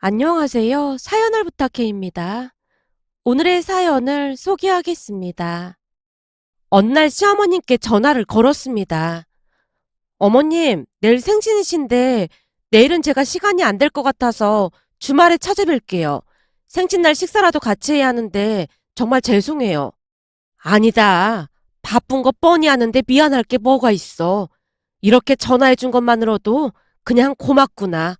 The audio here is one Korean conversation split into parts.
안녕하세요. 사연을 부탁해입니다. 오늘의 사연을 소개하겠습니다. 어느 날 시어머님께 전화를 걸었습니다. 어머님, 내일 생신이신데 내일은 제가 시간이 안 될 것 같아서 주말에 찾아뵐게요. 생신날 식사라도 같이 해야 하는데 정말 죄송해요. 아니다. 바쁜 거 뻔히 아는데 미안할 게 뭐가 있어. 이렇게 전화해 준 것만으로도 그냥 고맙구나.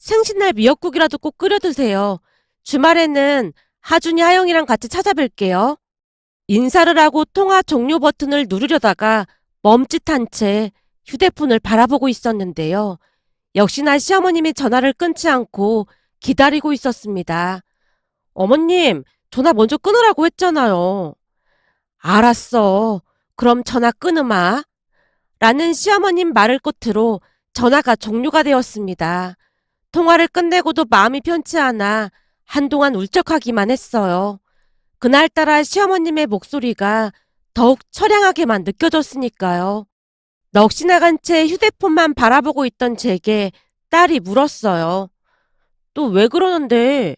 생신날 미역국이라도 꼭 끓여 드세요. 주말에는 하준이 하영이랑 같이 찾아뵐게요. 인사를 하고 통화 종료 버튼을 누르려다가 멈칫한 채 휴대폰을 바라보고 있었는데요. 역시나 시어머님이 전화를 끊지 않고 기다리고 있었습니다. 어머님, 전화 먼저 끊으라고 했잖아요. 알았어. 그럼 전화 끊으마. 라는 시어머님 말을 끝으로 전화가 종료가 되었습니다. 통화를 끝내고도 마음이 편치 않아 한동안 울적하기만 했어요. 그날따라 시어머님의 목소리가 더욱 처량하게만 느껴졌으니까요. 넋이 나간 채 휴대폰만 바라보고 있던 제게 딸이 물었어요. 또 왜 그러는데?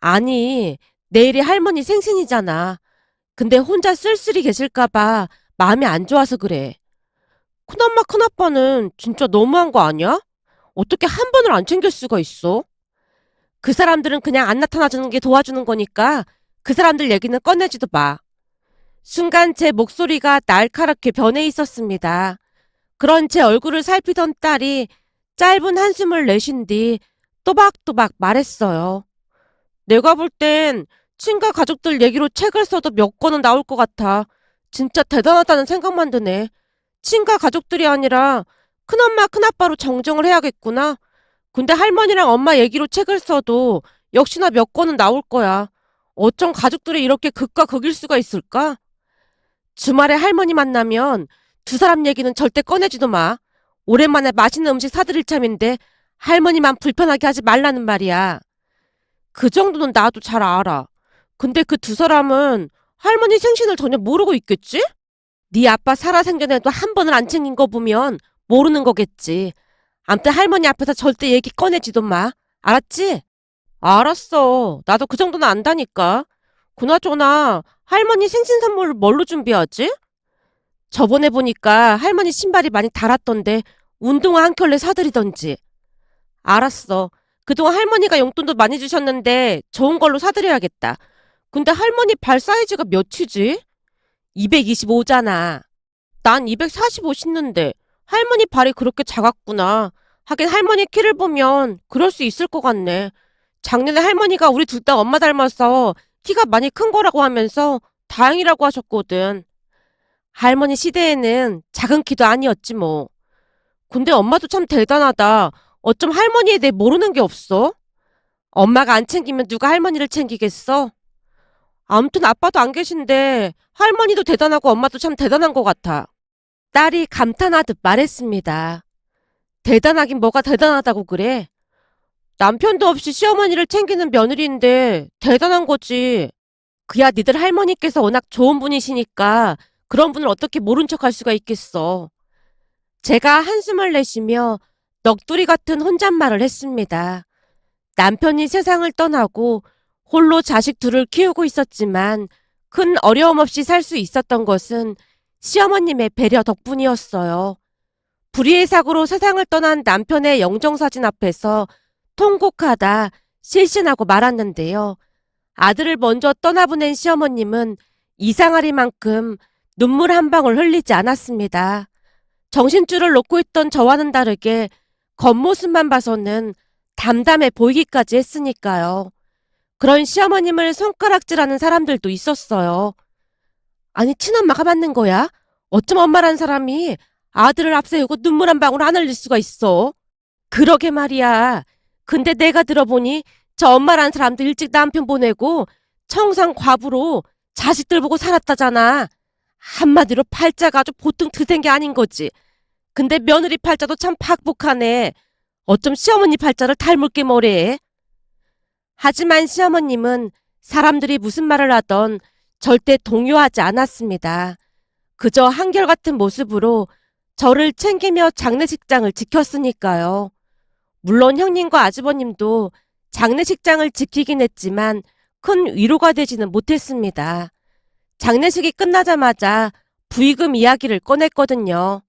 아니, 내일이 할머니 생신이잖아. 근데 혼자 쓸쓸히 계실까봐 마음이 안 좋아서 그래. 큰엄마 큰아빠는 진짜 너무한 거 아니야? 어떻게 한 번을 안 챙길 수가 있어? 그 사람들은 그냥 안 나타나주는 게 도와주는 거니까 그 사람들 얘기는 꺼내지도 마. 순간 제 목소리가 날카롭게 변해 있었습니다. 그런 제 얼굴을 살피던 딸이 짧은 한숨을 내쉰 뒤 또박또박 말했어요. 내가 볼 땐 친가 가족들 얘기로 책을 써도 몇 권은 나올 것 같아. 진짜 대단하다는 생각만 드네. 친가 가족들이 아니라 큰엄마, 큰아빠로 정정을 해야겠구나. 근데 할머니랑 엄마 얘기로 책을 써도 역시나 몇 권은 나올 거야. 어쩜 가족들이 이렇게 극과 극일 수가 있을까? 주말에 할머니 만나면 두 사람 얘기는 절대 꺼내지도 마. 오랜만에 맛있는 음식 사드릴 참인데 할머니만 불편하게 하지 말라는 말이야. 그 정도는 나도 잘 알아. 근데 그 두 사람은 할머니 생신을 전혀 모르고 있겠지? 네 아빠 살아생전에도 한 번을 안 챙긴 거 보면 모르는 거겠지. 암튼 할머니 앞에서 절대 얘기 꺼내지도 마. 알았지? 알았어. 나도 그 정도는 안다니까. 그나저나 할머니 생신 선물 뭘로 준비하지? 저번에 보니까 할머니 신발이 많이 닳았던데 운동화 한 켤레 사드리던지. 알았어. 그동안 할머니가 용돈도 많이 주셨는데 좋은 걸로 사드려야겠다. 근데 할머니 발 사이즈가 몇이지? 225잖아. 난 245 신는데 할머니 발이 그렇게 작았구나. 하긴 할머니 키를 보면 그럴 수 있을 것 같네. 작년에 할머니가 우리 둘 다 엄마 닮아서 키가 많이 큰 거라고 하면서 다행이라고 하셨거든. 할머니 시대에는 작은 키도 아니었지 뭐. 근데 엄마도 참 대단하다. 어쩜 할머니에 대해 모르는 게 없어? 엄마가 안 챙기면 누가 할머니를 챙기겠어? 아무튼 아빠도 안 계신데 할머니도 대단하고 엄마도 참 대단한 것 같아. 딸이 감탄하듯 말했습니다. 대단하긴 뭐가 대단하다고 그래? 남편도 없이 시어머니를 챙기는 며느리인데 대단한 거지. 그야 니들 할머니께서 워낙 좋은 분이시니까 그런 분을 어떻게 모른 척할 수가 있겠어. 제가 한숨을 내쉬며 넋두리 같은 혼잣말을 했습니다. 남편이 세상을 떠나고 홀로 자식 둘을 키우고 있었지만 큰 어려움 없이 살 수 있었던 것은 시어머님의 배려 덕분이었어요. 불의의 사고로 세상을 떠난 남편의 영정사진 앞에서 통곡하다 실신하고 말았는데요. 아들을 먼저 떠나보낸 시어머님은 이상하리만큼 눈물 한 방울 흘리지 않았습니다. 정신줄을 놓고 있던 저와는 다르게 겉모습만 봐서는 담담해 보이기까지 했으니까요. 그런 시어머님을 손가락질하는 사람들도 있었어요. 아니 친엄마가 맞는 거야? 어쩜 엄마란 사람이 아들을 앞세우고 눈물 한 방울 안 흘릴 수가 있어? 그러게 말이야. 근데 내가 들어보니 저 엄마란 사람도 일찍 남편 보내고 청상 과부로 자식들 보고 살았다잖아. 한마디로 팔자가 아주 보통 드센 게 아닌 거지. 근데 며느리 팔자도 참 팍복하네. 어쩜 시어머니 팔자를 닮을 게 뭐래. 하지만 시어머님은 사람들이 무슨 말을 하던 절대 동요하지 않았습니다. 그저 한결같은 모습으로 저를 챙기며 장례식장을 지켰으니까요. 물론 형님과 아주버님도 장례식장을 지키긴 했지만 큰 위로가 되지는 못했습니다. 장례식이 끝나자마자 부의금 이야기를 꺼냈거든요.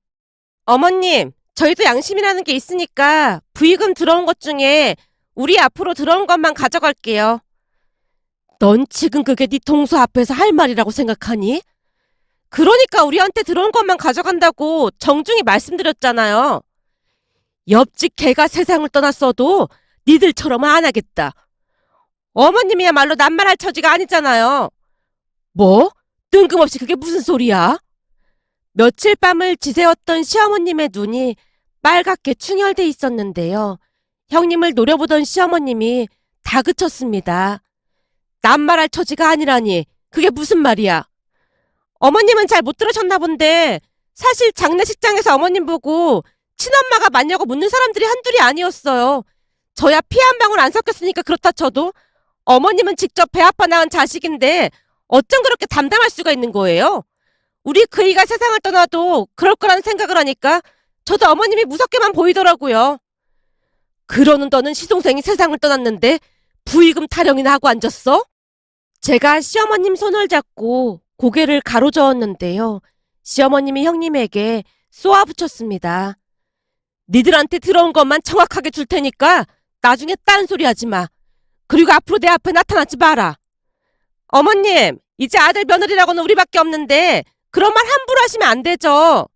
어머님, 저희도 양심이라는 게 있으니까 부의금 들어온 것 중에 우리 앞으로 들어온 것만 가져갈게요. 넌 지금 그게 네 동서 앞에서 할 말이라고 생각하니? 그러니까 우리한테 들어온 것만 가져간다고 정중히 말씀드렸잖아요. 옆집 개가 세상을 떠났어도 니들처럼은 안 하겠다. 어머님이야말로 남말할 처지가 아니잖아요. 뭐? 뜬금없이 그게 무슨 소리야? 며칠 밤을 지새웠던 시어머님의 눈이 빨갛게 충혈돼 있었는데요. 형님을 노려보던 시어머님이 다그쳤습니다. 남말할 처지가 아니라니 그게 무슨 말이야? 어머님은 잘 못 들으셨나 본데 사실 장례식장에서 어머님 보고 친엄마가 맞냐고 묻는 사람들이 한둘이 아니었어요. 저야 피 한 방울 안 섞였으니까 그렇다 쳐도 어머님은 직접 배 아파 낳은 자식인데 어쩜 그렇게 담담할 수가 있는 거예요? 우리 그이가 세상을 떠나도 그럴 거라는 생각을 하니까 저도 어머님이 무섭게만 보이더라고요. 그러는 너는 시동생이 세상을 떠났는데 부의금 타령이나 하고 앉았어? 제가 시어머님 손을 잡고 고개를 가로저었는데요. 시어머님이 형님에게 쏘아붙였습니다. 니들한테 들어온 것만 정확하게 줄 테니까 나중에 딴소리 하지 마. 그리고 앞으로 내 앞에 나타나지 마라. 어머님, 이제 아들 며느리라고는 우리밖에 없는데 그런 말 함부로 하시면 안 되죠.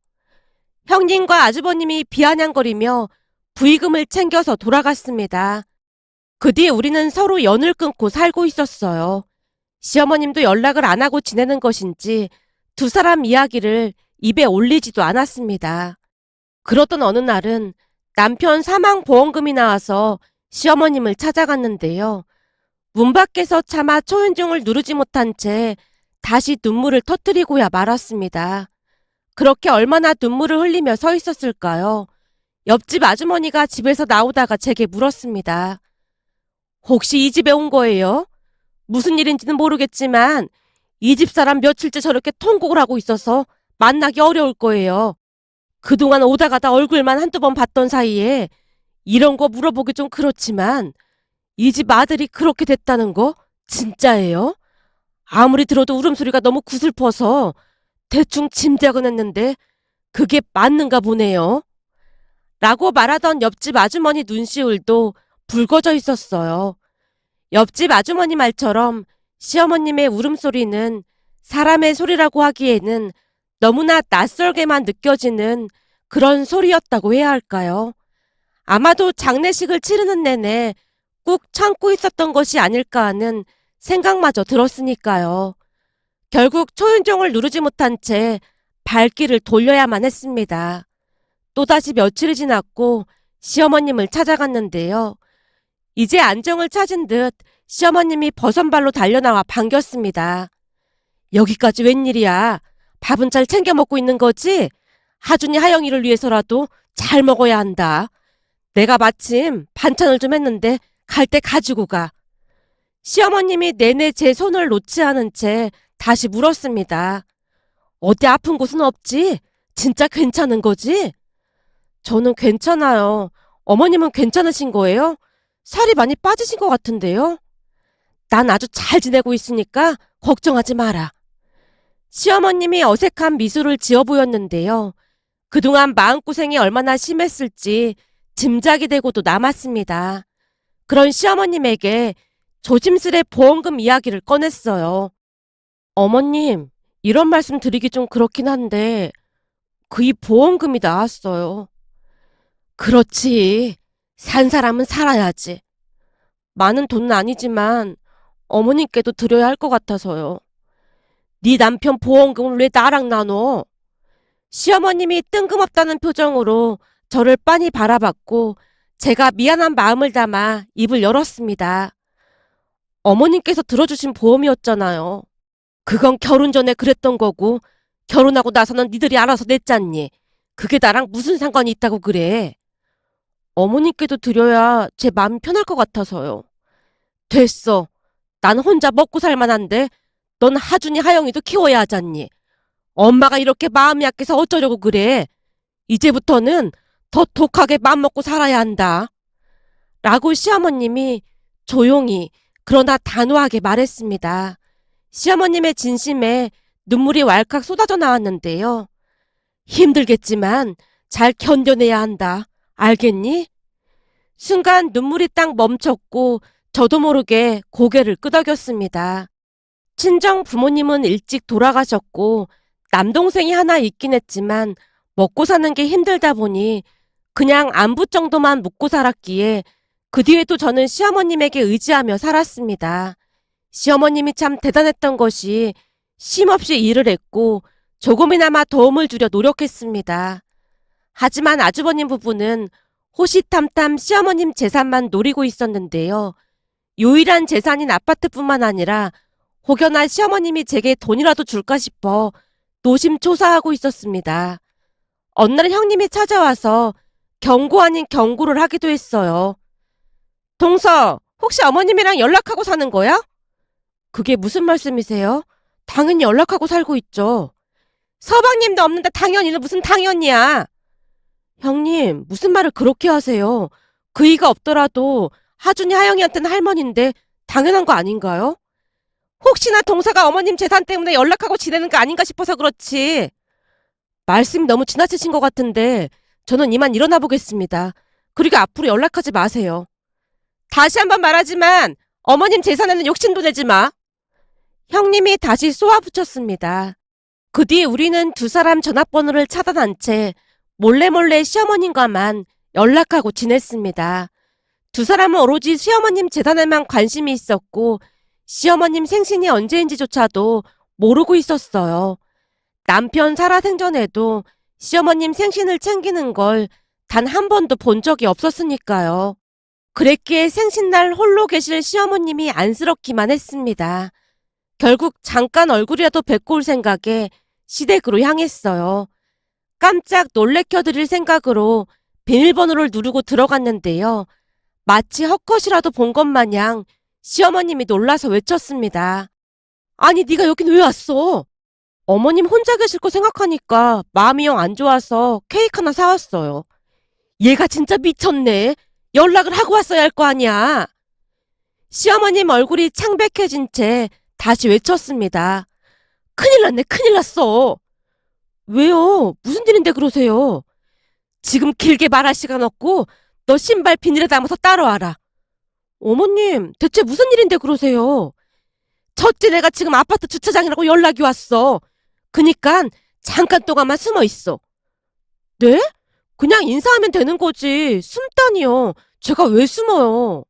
형님과 아주버님이 비아냥거리며 부의금을 챙겨서 돌아갔습니다. 그 뒤에 우리는 서로 연을 끊고 살고 있었어요. 시어머님도 연락을 안 하고 지내는 것인지 두 사람 이야기를 입에 올리지도 않았습니다. 그러던 어느 날은 남편 사망 보험금이 나와서 시어머님을 찾아갔는데요. 문 밖에서 차마 초인종을 누르지 못한 채 다시 눈물을 터뜨리고야 말았습니다. 그렇게 얼마나 눈물을 흘리며 서 있었을까요? 옆집 아주머니가 집에서 나오다가 제게 물었습니다. 혹시 이 집에 온 거예요? 무슨 일인지는 모르겠지만 이 집 사람 며칠째 저렇게 통곡을 하고 있어서 만나기 어려울 거예요. 그동안 오다 가다 얼굴만 한두 번 봤던 사이에 이런 거 물어보기 좀 그렇지만 이 집 아들이 그렇게 됐다는 거 진짜예요? 아무리 들어도 울음소리가 너무 구슬퍼서 대충 짐작은 했는데 그게 맞는가 보네요. 라고 말하던 옆집 아주머니 눈시울도 붉어져 있었어요. 옆집 아주머니 말처럼 시어머님의 울음소리는 사람의 소리라고 하기에는 너무나 낯설게만 느껴지는 그런 소리였다고 해야 할까요? 아마도 장례식을 치르는 내내 꾹 참고 있었던 것이 아닐까 하는 생각마저 들었으니까요. 결국 초인종을 누르지 못한 채 발길을 돌려야만 했습니다. 또다시 며칠이 지났고 시어머님을 찾아갔는데요. 이제 안정을 찾은 듯 시어머님이 버선발로 달려나와 반겼습니다. 여기까지 웬일이야? 밥은 잘 챙겨 먹고 있는 거지? 하준이 하영이를 위해서라도 잘 먹어야 한다. 내가 마침 반찬을 좀 했는데 갈 때 가지고 가. 시어머님이 내내 제 손을 놓지 않은 채 다시 물었습니다. 어디 아픈 곳은 없지? 진짜 괜찮은 거지? 저는 괜찮아요. 어머님은 괜찮으신 거예요? 살이 많이 빠지신 것 같은데요? 난 아주 잘 지내고 있으니까 걱정하지 마라. 시어머님이 어색한 미소를 지어 보였는데요. 그동안 마음고생이 얼마나 심했을지 짐작이 되고도 남았습니다. 그런 시어머님에게 조심스레 보험금 이야기를 꺼냈어요. 어머님, 이런 말씀 드리기 좀 그렇긴 한데, 그이 보험금이 나왔어요. 그렇지. 산 사람은 살아야지. 많은 돈은 아니지만 어머님께도 드려야 할 것 같아서요. 네 남편 보험금을 왜 나랑 나눠? 시어머님이 뜬금없다는 표정으로 저를 빤히 바라봤고 제가 미안한 마음을 담아 입을 열었습니다. 어머님께서 들어주신 보험이었잖아요. 그건 결혼 전에 그랬던 거고 결혼하고 나서는 니들이 알아서 냈잖니. 그게 나랑 무슨 상관이 있다고 그래. 어머님께도 드려야 제 마음이 편할 것 같아서요. 됐어. 난 혼자 먹고 살만한데 넌 하준이 하영이도 키워야 하잖니. 엄마가 이렇게 마음이 약해서 어쩌려고 그래. 이제부터는 더 독하게 맘먹고 살아야 한다. 라고 시어머님이 조용히 그러나 단호하게 말했습니다. 시어머님의 진심에 눈물이 왈칵 쏟아져 나왔는데요. 힘들겠지만 잘 견뎌내야 한다. 알겠니? 순간 눈물이 딱 멈췄고 저도 모르게 고개를 끄덕였습니다. 친정 부모님은 일찍 돌아가셨고 남동생이 하나 있긴 했지만 먹고 사는 게 힘들다 보니 그냥 안부 정도만 묻고 살았기에 그 뒤에도 저는 시어머님에게 의지하며 살았습니다. 시어머님이 참 대단했던 것이 쉼없이 일을 했고 조금이나마 도움을 주려 노력했습니다. 하지만 아주버님 부부는 호시탐탐 시어머님 재산만 노리고 있었는데요. 유일한 재산인 아파트뿐만 아니라 혹여나 시어머님이 제게 돈이라도 줄까 싶어 노심초사하고 있었습니다. 어느 날 형님이 찾아와서 경고 아닌 경고를 하기도 했어요. 동서, 혹시 어머님이랑 연락하고 사는 거야? 그게 무슨 말씀이세요? 당연히 연락하고 살고 있죠. 서방님도 없는데 당연히는 무슨 당연이야. 형님, 무슨 말을 그렇게 하세요? 그이가 없더라도 하준이 하영이한테는 할머니인데 당연한 거 아닌가요? 혹시나 동서가 어머님 재산 때문에 연락하고 지내는 거 아닌가 싶어서 그렇지. 말씀이 너무 지나치신 것 같은데 저는 이만 일어나 보겠습니다. 그리고 앞으로 연락하지 마세요. 다시 한번 말하지만 어머님 재산에는 욕심도 내지 마. 형님이 다시 쏘아붙였습니다. 그 뒤에 우리는 두 사람 전화번호를 차단한 채 몰래 몰래 시어머님과만 연락하고 지냈습니다. 두 사람은 오로지 시어머님 재산에만 관심이 있었고 시어머님 생신이 언제인지조차도 모르고 있었어요. 남편 살아생전에도 시어머님 생신을 챙기는 걸 단 한 번도 본 적이 없었으니까요. 그랬기에 생신날 홀로 계실 시어머님이 안쓰럽기만 했습니다. 결국 잠깐 얼굴이라도 뵙고 올 생각에 시댁으로 향했어요. 깜짝 놀래켜드릴 생각으로 비밀번호를 누르고 들어갔는데요. 마치 헛것이라도 본 것 마냥 시어머님이 놀라서 외쳤습니다. 아니 네가 여긴 왜 왔어? 어머님 혼자 계실 거 생각하니까 마음이 영 안 좋아서 케이크 하나 사왔어요. 얘가 진짜 미쳤네. 연락을 하고 왔어야 할 거 아니야. 시어머님 얼굴이 창백해진 채 다시 외쳤습니다. 큰일 났네, 큰일 났어. 왜요? 무슨 일인데 그러세요? 지금 길게 말할 시간 없고 너 신발 비닐에 담아서 따라와라. 어머님, 대체 무슨 일인데 그러세요? 첫째 내가 지금 아파트 주차장이라고 연락이 왔어. 그니까 잠깐 동안만 숨어 있어. 네? 그냥 인사하면 되는 거지. 숨다니요. 제가 왜 숨어요?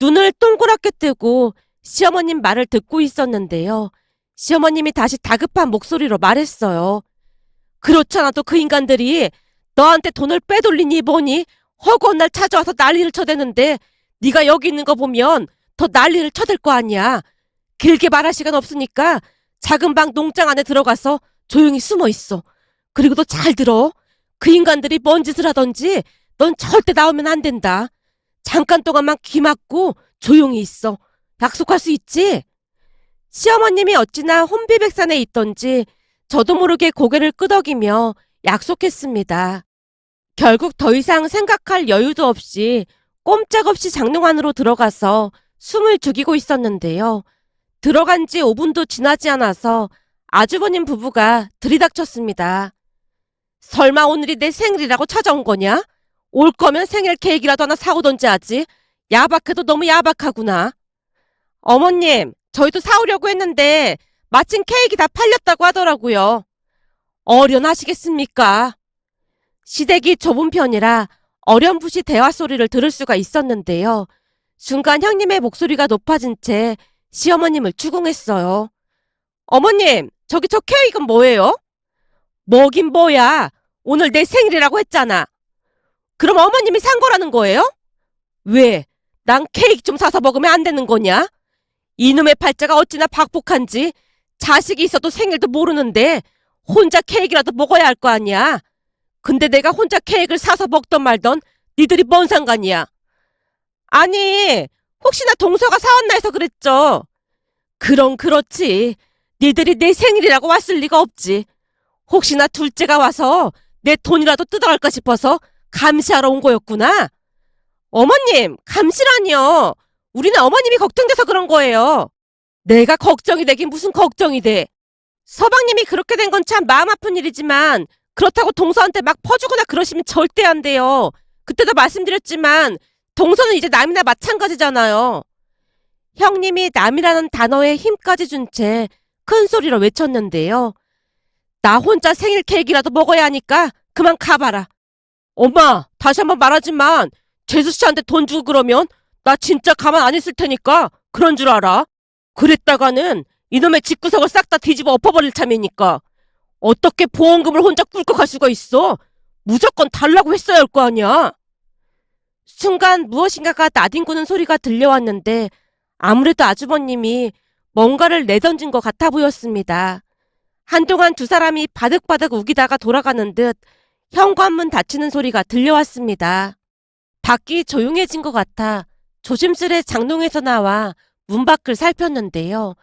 눈을 동그랗게 뜨고 시어머님 말을 듣고 있었는데요. 시어머님이 다시 다급한 목소리로 말했어요. 그렇잖아도 그 인간들이 너한테 돈을 빼돌리니 뭐니 허구한 날 찾아와서 난리를 쳐대는데 네가 여기 있는 거 보면 더 난리를 쳐댈 거 아니야. 길게 말할 시간 없으니까 작은 방 농장 안에 들어가서 조용히 숨어 있어. 그리고 너잘 들어. 그 인간들이 뭔 짓을 하던지 넌 절대 나오면 안 된다. 잠깐 동안만 귀 막고 조용히 있어. 약속할 수 있지? 시어머님이 어찌나 혼비백산에 있던지 저도 모르게 고개를 끄덕이며 약속했습니다. 결국 더 이상 생각할 여유도 없이 꼼짝없이 장롱 안으로 들어가서 숨을 죽이고 있었는데요. 들어간 지 5분도 지나지 않아서 아주버님 부부가 들이닥쳤습니다. 설마 오늘이 내 생일이라고 찾아온 거냐? 올 거면 생일 케이크라도 하나 사오던지 하지. 야박해도 너무 야박하구나. 어머님, 저희도 사오려고 했는데 마침 케이크 다 팔렸다고 하더라고요. 어련하시겠습니까? 시댁이 좁은 편이라 어렴풋이 대화 소리를 들을 수가 있었는데요. 순간 형님의 목소리가 높아진 채 시어머님을 추궁했어요. 어머님, 저기 저 케이크는 뭐예요? 뭐긴 뭐야. 오늘 내 생일이라고 했잖아. 그럼 어머님이 산 거라는 거예요? 왜? 난 케이크 좀 사서 먹으면 안 되는 거냐? 이놈의 팔자가 어찌나 박복한지 자식이 있어도 생일도 모르는데 혼자 케이크라도 먹어야 할 거 아니야. 근데 내가 혼자 케이크를 사서 먹던 말던 니들이 뭔 상관이야? 아니, 혹시나 동서가 사왔나 해서 그랬죠. 그럼 그렇지. 니들이 내 생일이라고 왔을 리가 없지. 혹시나 둘째가 와서 내 돈이라도 뜯어갈까 싶어서 감시하러 온 거였구나. 어머님, 감시라니요. 우리는 어머님이 걱정돼서 그런 거예요. 내가 걱정이 되긴 무슨 걱정이 돼. 서방님이 그렇게 된 건 참 마음 아픈 일이지만 그렇다고 동서한테 막 퍼주거나 그러시면 절대 안 돼요. 그때도 말씀드렸지만 동서는 이제 남이나 마찬가지잖아요. 형님이 남이라는 단어에 힘까지 준 채 큰 소리로 외쳤는데요. 나 혼자 생일 케이크라도 먹어야 하니까 그만 가봐라. 엄마, 다시 한번 말하지만 재수 씨한테 돈 주고 그러면 나 진짜 가만 안 있을 테니까 그런 줄 알아. 그랬다가는 이놈의 집구석을 싹 다 뒤집어 엎어버릴 참이니까. 어떻게 보험금을 혼자 꿀꺽 할 수가 있어? 무조건 달라고 했어야 할 거 아니야. 순간 무엇인가가 나뒹구는 소리가 들려왔는데 아무래도 아주버님이 뭔가를 내던진 것 같아 보였습니다. 한동안 두 사람이 바득바득 우기다가 돌아가는 듯 현관문 닫히는 소리가 들려왔습니다. 밖이 조용해진 것 같아 조심스레 장롱에서 나와 문 밖을 살폈는데요.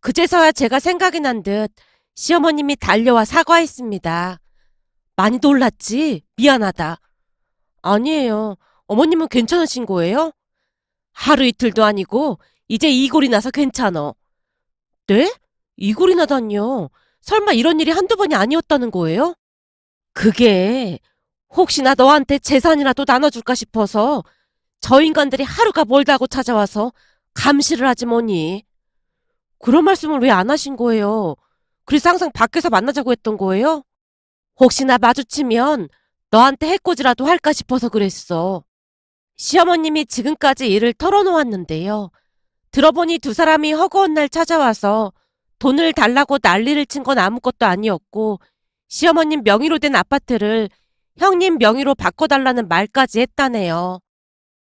그제서야 제가 생각이 난 듯 시어머님이 달려와 사과했습니다. 많이 놀랐지? 미안하다. 아니에요. 어머님은 괜찮으신 거예요? 하루 이틀도 아니고 이제 이골이 나서 괜찮어. 네? 이골이 나다니요. 설마 이런 일이 한두 번이 아니었다는 거예요? 그게 혹시나 너한테 재산이라도 나눠줄까 싶어서 저 인간들이 하루가 멀다고 찾아와서 감시를 하지 뭐니. 그런 말씀을 왜 안 하신 거예요? 그래서 항상 밖에서 만나자고 했던 거예요? 혹시나 마주치면 너한테 해코지라도 할까 싶어서 그랬어. 시어머님이 지금까지 일을 털어놓았는데요. 들어보니 두 사람이 허구한 날 찾아와서 돈을 달라고 난리를 친 건 아무것도 아니었고 시어머님 명의로 된 아파트를 형님 명의로 바꿔달라는 말까지 했다네요.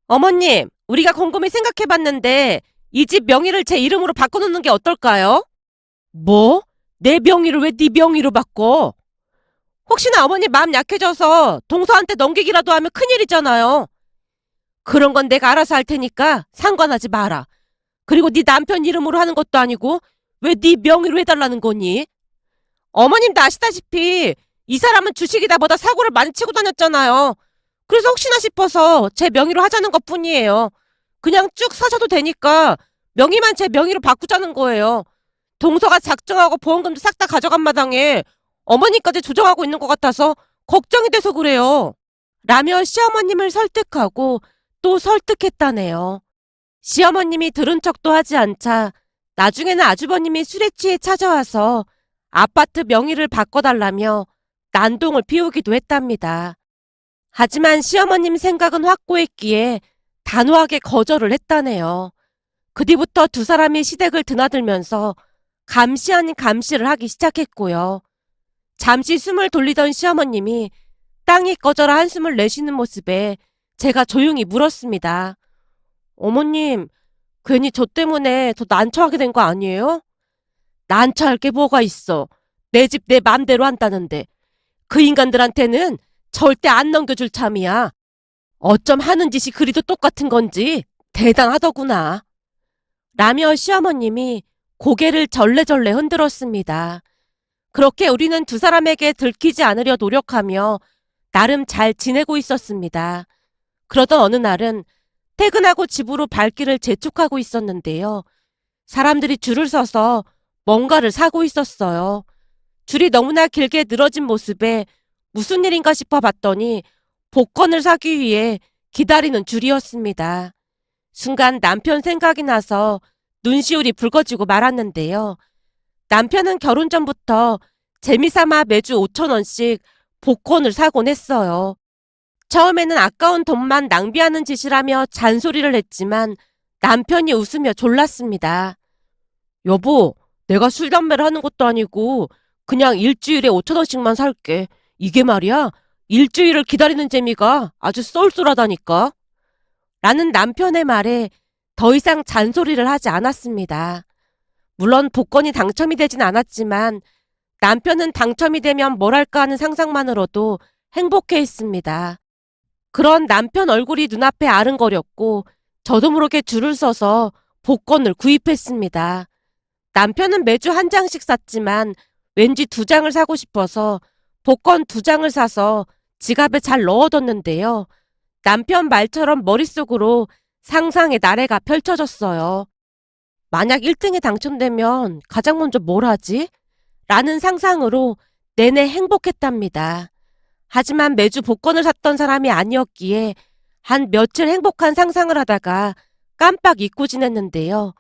어머님, 우리가 곰곰이 생각해봤는데 이 집 명의를 제 이름으로 바꿔놓는 게 어떨까요? 뭐? 내 명의를 왜 네 명의로 바꿔? 혹시나 어머니 마음 약해져서 동서한테 넘기기라도 하면 큰일이잖아요. 그런 건 내가 알아서 할 테니까 상관하지 마라. 그리고 네 남편 이름으로 하는 것도 아니고 왜 네 명의로 해달라는 거니? 어머님도 아시다시피 이 사람은 주식이다 보다 사고를 많이 치고 다녔잖아요. 그래서 혹시나 싶어서 제 명의로 하자는 것 뿐이에요. 그냥 쭉 사셔도 되니까 명의만 제 명의로 바꾸자는 거예요. 동서가 작정하고 보험금도 싹 다 가져간 마당에 어머니까지 조정하고 있는 것 같아서 걱정이 돼서 그래요. 라며 시어머님을 설득하고 또 설득했다네요. 시어머님이 들은 척도 하지 않자 나중에는 아주버님이 술에 취해 찾아와서 아파트 명의를 바꿔달라며 난동을 피우기도 했답니다. 하지만 시어머님 생각은 확고했기에 단호하게 거절을 했다네요. 그 뒤부터 두 사람이 시댁을 드나들면서 감시 아닌 감시를 하기 시작했고요. 잠시 숨을 돌리던 시어머님이 땅이 꺼져라 한숨을 내쉬는 모습에 제가 조용히 물었습니다. 어머님, 괜히 저 때문에 더 난처하게 된 거 아니에요? 난처할 게 뭐가 있어. 내 집 내 맘대로 한다는데. 그 인간들한테는 절대 안 넘겨줄 참이야. 어쩜 하는 짓이 그리도 똑같은 건지 대단하더구나. 라며 시어머님이 고개를 절레절레 흔들었습니다. 그렇게 우리는 두 사람에게 들키지 않으려 노력하며 나름 잘 지내고 있었습니다. 그러던 어느 날은 퇴근하고 집으로 발길을 재촉하고 있었는데요. 사람들이 줄을 서서 뭔가를 사고 있었어요. 줄이 너무나 길게 늘어진 모습에 무슨 일인가 싶어 봤더니 복권을 사기 위해 기다리는 줄이었습니다. 순간 남편 생각이 나서 눈시울이 붉어지고 말았는데요. 남편은 결혼 전부터 재미삼아 매주 5천원씩 복권을 사곤 했어요. 처음에는 아까운 돈만 낭비하는 짓이라며 잔소리를 했지만 남편이 웃으며 졸랐습니다. 여보, 내가 술 담배를 하는 것도 아니고 그냥 일주일에 5천원씩만 살게. 이게 말이야. 일주일을 기다리는 재미가 아주 쏠쏠하다니까. 라는 남편의 말에 더 이상 잔소리를 하지 않았습니다. 물론 복권이 당첨이 되진 않았지만 남편은 당첨이 되면 뭘 할까 하는 상상만으로도 행복해 했습니다. 그런 남편 얼굴이 눈앞에 아른거렸고 저도 모르게 줄을 서서 복권을 구입했습니다. 남편은 매주 한 장씩 샀지만 왠지 두 장을 사고 싶어서 복권 두 장을 사서 지갑에 잘 넣어뒀는데요. 남편 말처럼 머릿속으로 상상의 나래가 펼쳐졌어요. 만약 1등에 당첨되면 가장 먼저 뭘 하지? 라는 상상으로 내내 행복했답니다. 하지만 매주 복권을 샀던 사람이 아니었기에 한 며칠 행복한 상상을 하다가 깜빡 잊고 지냈는데요.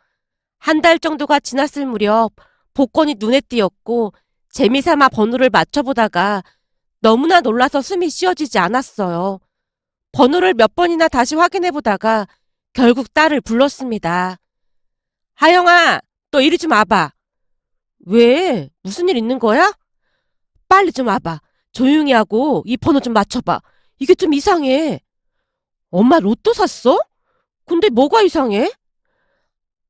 한 달 정도가 지났을 무렵 복권이 눈에 띄었고 재미삼아 번호를 맞춰보다가 너무나 놀라서 숨이 쉬어지지 않았어요. 번호를 몇 번이나 다시 확인해보다가 결국 딸을 불렀습니다. 하영아, 너 이리 좀 와봐. 왜? 무슨 일 있는 거야? 빨리 좀 와봐. 조용히 하고 이 번호 좀 맞춰봐. 이게 좀 이상해. 엄마 로또 샀어? 근데 뭐가 이상해?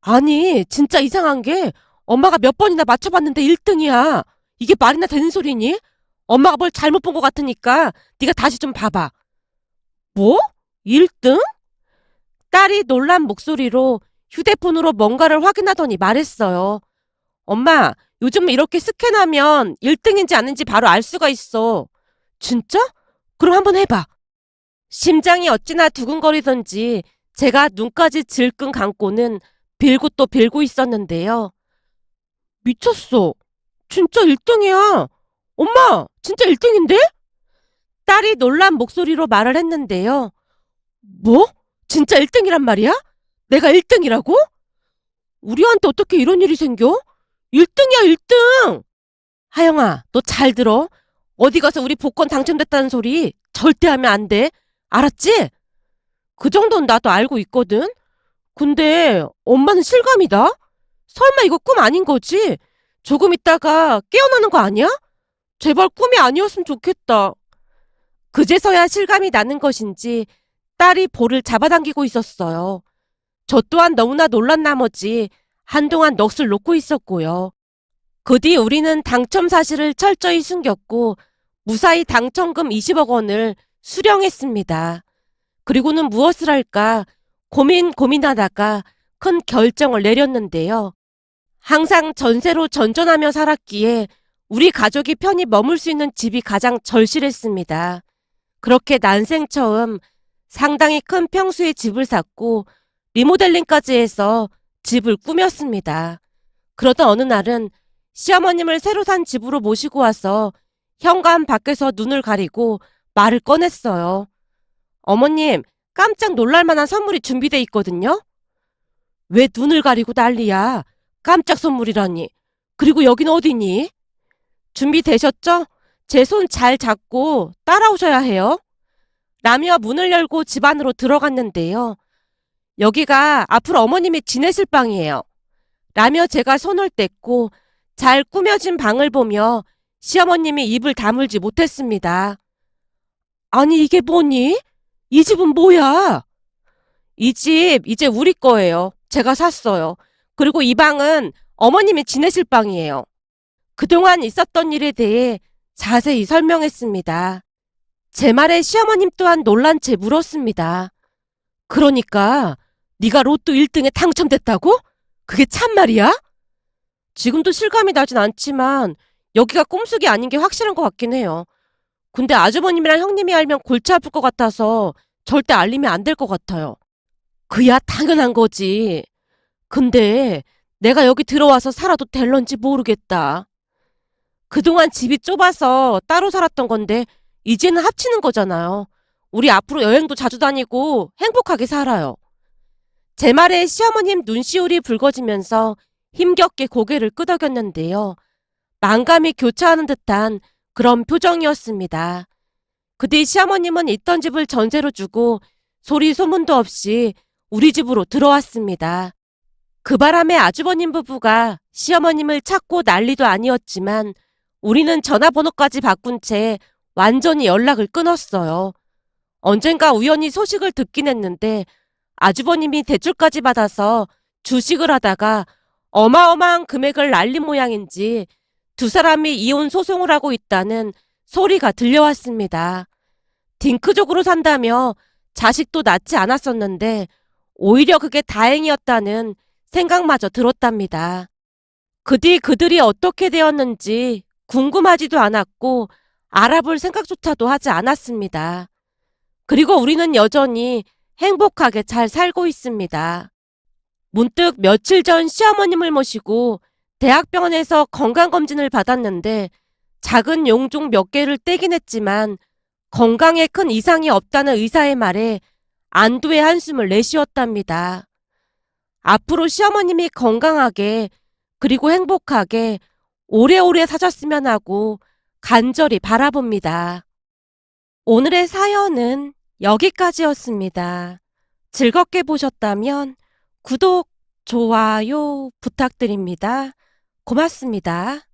아니, 진짜 이상한 게 엄마가 몇 번이나 맞춰봤는데 1등이야. 이게 말이나 되는 소리니? 엄마가 뭘 잘못 본 것 같으니까 네가 다시 좀 봐봐. 뭐? 1등? 딸이 놀란 목소리로 휴대폰으로 뭔가를 확인하더니 말했어요. 엄마, 요즘 이렇게 스캔하면 1등인지 아닌지 바로 알 수가 있어. 진짜? 그럼 한번 해봐. 심장이 어찌나 두근거리던지 제가 눈까지 질끈 감고는 빌고 또 빌고 있었는데요. 미쳤어. 진짜 1등이야. 엄마, 진짜 1등인데? 딸이 놀란 목소리로 말을 했는데요. 뭐? 진짜 1등이란 말이야? 내가 1등이라고? 우리한테 어떻게 이런 일이 생겨? 1등이야, 1등! 하영아, 너 잘 들어. 어디 가서 우리 복권 당첨됐다는 소리 절대 하면 안 돼. 알았지? 그 정도는 나도 알고 있거든. 근데 엄마는 실감이다. 설마 이거 꿈 아닌 거지? 조금 있다가 깨어나는 거 아니야? 제발 꿈이 아니었으면 좋겠다. 그제서야 실감이 나는 것인지 딸이 볼을 잡아당기고 있었어요. 저 또한 너무나 놀란 나머지 한동안 넋을 놓고 있었고요. 그 뒤 우리는 당첨 사실을 철저히 숨겼고 무사히 당첨금 20억 원을 수령했습니다. 그리고는 무엇을 할까 고민 고민하다가 큰 결정을 내렸는데요. 항상 전세로 전전하며 살았기에 우리 가족이 편히 머물 수 있는 집이 가장 절실했습니다. 그렇게 난생 처음 상당히 큰 평수의 집을 샀고 리모델링까지 해서 집을 꾸몄습니다. 그러던 어느 날은 시어머님을 새로 산 집으로 모시고 와서 현관 밖에서 눈을 가리고 말을 꺼냈어요. 어머님, 깜짝 놀랄 만한 선물이 준비돼 있거든요? 왜 눈을 가리고 난리야? 깜짝 선물이라니. 그리고 여긴 어디니? 준비되셨죠? 제 손 잘 잡고 따라오셔야 해요. 라며 문을 열고 집 안으로 들어갔는데요. 여기가 앞으로 어머님이 지내실 방이에요. 라며 제가 손을 뗐고 잘 꾸며진 방을 보며 시어머님이 입을 다물지 못했습니다. 아니 이게 뭐니? 이 집은 뭐야? 이 집 이제 우리 거예요. 제가 샀어요. 그리고 이 방은 어머님이 지내실 방이에요. 그동안 있었던 일에 대해 자세히 설명했습니다. 제 말에 시어머님 또한 놀란 채 물었습니다. 그러니까 네가 로또 1등에 당첨됐다고? 그게 참말이야? 지금도 실감이 나진 않지만 여기가 꿈속이 아닌 게 확실한 것 같긴 해요. 근데 아주버님이랑 형님이 알면 골치 아플 것 같아서 절대 알리면 안 될 것 같아요. 그야 당연한 거지. 근데 내가 여기 들어와서 살아도 될런지 모르겠다. 그동안 집이 좁아서 따로 살았던 건데 이제는 합치는 거잖아요. 우리 앞으로 여행도 자주 다니고 행복하게 살아요. 제 말에 시어머님 눈시울이 붉어지면서 힘겹게 고개를 끄덕였는데요. 만감이 교차하는 듯한 그런 표정이었습니다. 그 뒤 시어머님은 있던 집을 전세로 주고 소리 소문도 없이 우리 집으로 들어왔습니다. 그 바람에 아주버님 부부가 시어머님을 찾고 난리도 아니었지만 우리는 전화번호까지 바꾼 채 완전히 연락을 끊었어요. 언젠가 우연히 소식을 듣긴 했는데 아주버님이 대출까지 받아서 주식을 하다가 어마어마한 금액을 날린 모양인지 두 사람이 이혼 소송을 하고 있다는 소리가 들려왔습니다. 딩크족으로 산다며 자식도 낳지 않았었는데 오히려 그게 다행이었다는 생각마저 들었답니다. 그 뒤 그들이 어떻게 되었는지 궁금하지도 않았고 알아볼 생각조차도 하지 않았습니다. 그리고 우리는 여전히 행복하게 잘 살고 있습니다. 문득 며칠 전 시어머님을 모시고 대학병원에서 건강검진을 받았는데 작은 용종 몇 개를 떼긴 했지만 건강에 큰 이상이 없다는 의사의 말에 안도의 한숨을 내쉬었답니다. 앞으로 시어머님이 건강하게 그리고 행복하게 오래오래 사셨으면 하고 간절히 바라봅니다. 오늘의 사연은 여기까지였습니다. 즐겁게 보셨다면 구독, 좋아요 부탁드립니다. 고맙습니다.